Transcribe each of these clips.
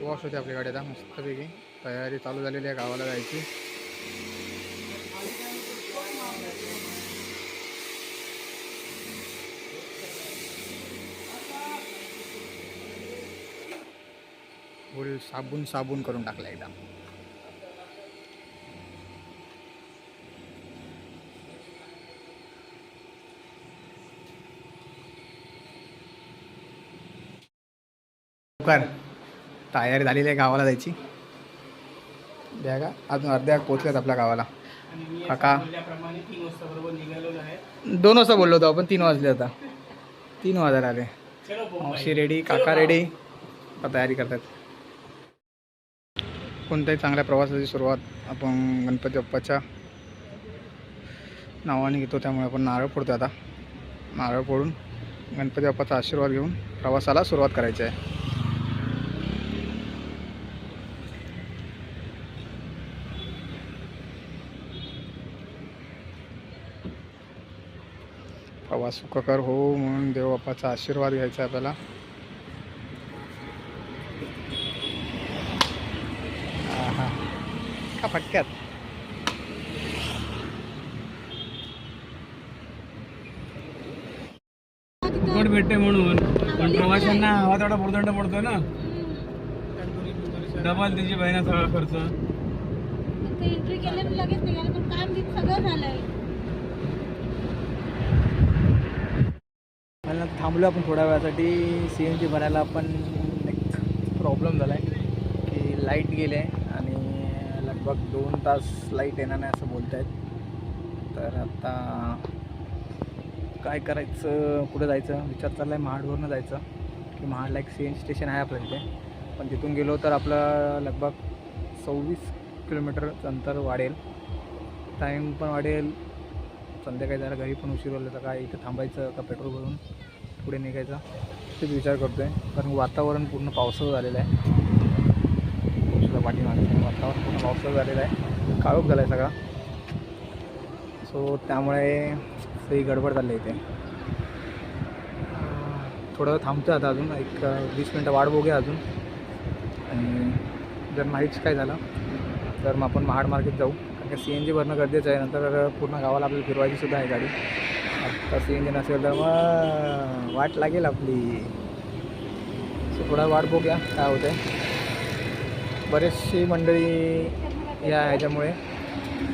Wash होते आपली गाडी आता मस्तपैकी. तयारी चालू झालेली आहे गावाला जायची. फुल साबून साबून करून टाकला एकदम. लवकर. तयारी झालेली आहे गावाला जायची. द्या का? अजून अर्ध्या पोचल्यात आपल्या गावाला. काका. दोन वाजता बोललो होतो आपण तीन वाजले आता. तीन वाजायला आले. मावशी रेडी काका रेडी तयारी करतात. कोणत्याही चांगल्या प्रवासाची सुरुवात आपण गणपती बाप्पाच्या नावाने घेतो त्यामुळे आपण नारळ फोडतो आता. नारळ फोडून गणपती बाप्पाचा आशीर्वाद घेऊन प्रवासाला सुरुवात करायची आहे. प्रवास सुखकर हो म्हणून देवबाप्पाचा आशीर्वाद घ्यायचा आपल्याला. आहा. का फटक्यात? भेटते म्हणून? पण प्रवाशांना हवा तेवढा भुर्दंड पडतो ना. डबल त्याची बहिणा सगळा खर्च एंट्री केले लगेच निघाले पण काम सगळं झालंय मला थांबलो आपण थोड्या वेळासाठी. सी एन जी भरायला पण एक प्रॉब्लेम झाला आहे की लाइट गेले आणि लगभग दोन तास लाइट येणार नाही असं बोलत आहेत तर आता काय करायचं कुठं जायचं? विचार चालला आहे महाडवरनं जायचं. की महाडला एक सी एन स्टेशन आहे आपल्या इथे. पण तिथून गेलो तर आपलं लगभग सव्वीस किलोमीटरचं अंतर वाढेल. टाईम पण वाढेल. संध्याकाळी जरा घरी पण उशीर होईल तर काय इथं थांबायचं का पेट्रोल भरून? पुढे निघायचं तेच विचार करतो आहे कारण वातावरण पूर्ण पावसाचं झालेलं आहे. पावसाच्या पाठीमागे वातावरण पूर्ण पावसाचं झालेलं आहे. काळोख झाला आहे सगळा. सो त्यामुळे सगळी गडबड झाली आहे इथे. थोडं वेळ आता अजून एक वीस मिनटं वाढ बघूया अजून. आणि जर नाहीच काय झालं तर मग आपण महाड मार्केट जाऊ. कारण का सी एन जी भरणं गरजेचं आहे नंतर पूर्ण गावाला आपल्याला फिरवायची सुद्धा आहे गाडी. आत्ताच इंजिन असेल तर मग वाट लागेल आपली. सो थोडा वाट बघूया काय होते बरेचशी मंडळी या ह्याच्यामुळे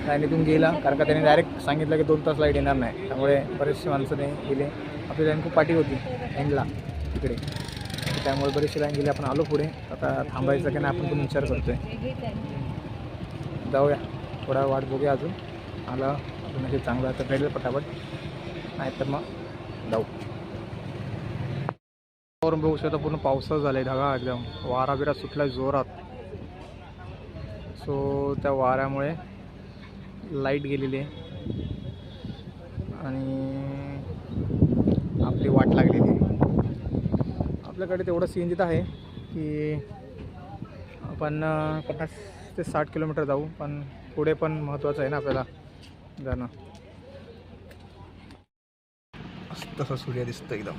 लाईनीतून गेला कारण का त्यांनी डायरेक्ट सांगितलं की दोन तास लाइट येणार नाही. त्यामुळे बरेचसे माणसं नाही गेले. आपली लाईन खूप पाठी होती एंडला तिकडे. त्यामुळे बरेचशी लाईन गेली. आपण आलो पुढे. आता थांबायचं की नाही आपण पण विचार करतो आहे जाऊया. थोडा वाट बघूया अजून. आला. अजून असे चांगलं तर भेटेल पटापट. नाहीतर मग जाऊ. वरून बघू शकता पूर्ण पावसाचं झाला आहे ढगा एकदम. वारा बिरा सुटला जोरात. सो त्या वाऱ्यामुळे लाइट गेलेली आहे. आणि आपली वाट लागलेली आहे. आपल्याकडे तेवढं सीन जिथं आहे की आपण पन्नास ते साठ किलोमीटर जाऊ. पण पुढे पण महत्त्वाचं आहे ना आपल्याला जाणं. तसं सूर्य दिसतो एकदम.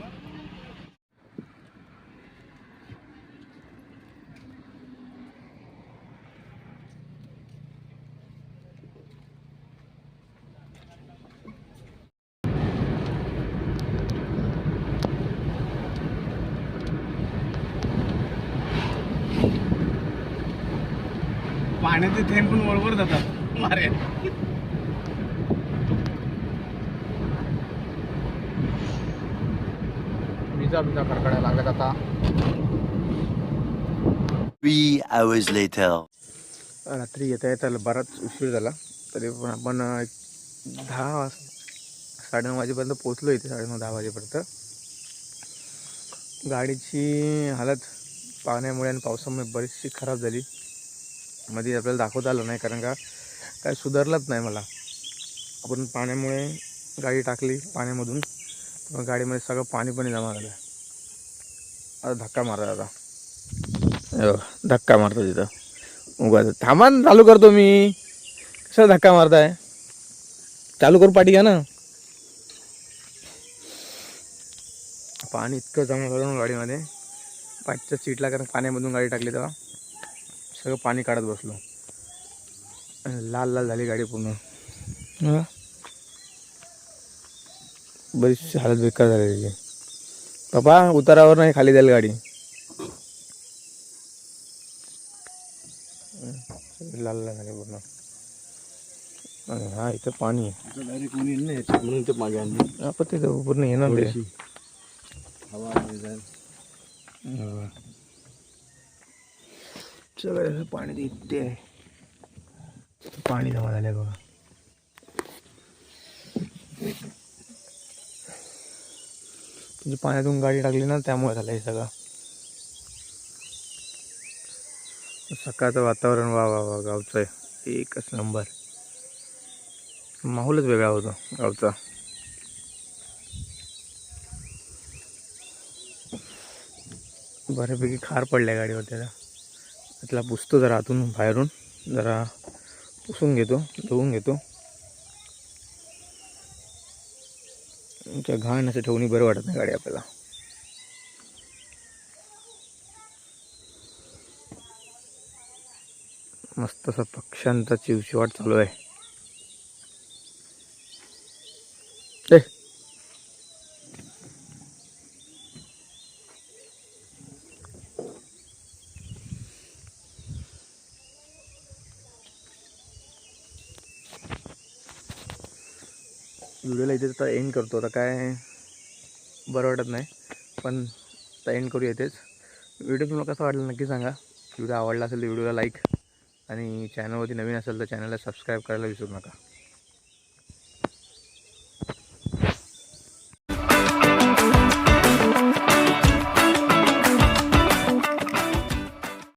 पाण्याचे थेंब पण वळवर जातात. मारे. विजा विजा कडकडायला लागत आता. रात्री येता येता बराच उशीर झाला. तरी पण आपण एक दहा वाज साडेनऊ वाजेपर्यंत पोचलो इथे साडेनऊ दहा वाजेपर्यंत. गाडीची हालत पाण्यामुळे आणि पावसामुळे बरीचशी खराब झाली. मध्ये आपल्याला दाखवता आलं नाही कारण का काय सुधारलंच नाही मला. आपण पाण्यामुळे गाडी टाकली पाण्यामधून. मग गाडीमध्ये सगळं पाणी पाणी जमा झालं आता धक्का मारा आता. हो, धक्का मारतो तिथं. उगाच थांबा चालू करतो मी. कसं धक्का मारताय? चालू करू पाठी घ्या ना. पाणी इतकं जमा झालं ना गाडीमध्ये. पाठच्या सीटला कारण पाण्यामधून गाडी टाकली तेव्हा. सगळं पाणी काढत बसलो. आणि लाल लाल झाली गाडी पूर्ण. बरीचशी हालत बेकार झाली त्याची बाबा उतारावर नाही खाली जाईल गाडी. लाल झाली पूर्ण. आणि हा इथं पाणी आहे. डायरेक्ट कोणी येईल ना याच्यात म्हणून ते मागे आणली. आपण तिथं पूर्ण येणार ते हवा. सगळं पाणी ते इथे आहे. पाणी जमा झालंय बघा. म्हणजे पाण्यातून गाडी टाकली ना त्यामुळे झालं हे सगळं. सकाळचं वातावरण वा वा वा गावचं आहे एकच नंबर माहोलच वेगळा होतो गावचा. बऱ्यापैकी खार पडल्या गाडीवर त्याला. त्याला पुसतो जरा आतून बाहेरून. जरा पुसून घेतो धुवून घेतो. त्या घाण असं ठेवणी बरं वाटत नाही गाडी आपल्याला. मस्त असा पक्ष्यांचा चिवचिवाट चालू आहे. व्हिडिओला इथे आता एंड करतो. आता काय बरं वाटत नाही पण आता एंड करू येतेच व्हिडिओ तुम्हाला कसा वाटला नक्की सांगा. व्हिडिओ आवडला असेल तर व्हिडिओला लाईक आणि चॅनलवरती नवीन असेल तर चॅनलला सबस्क्राईब करायला विसरू नका.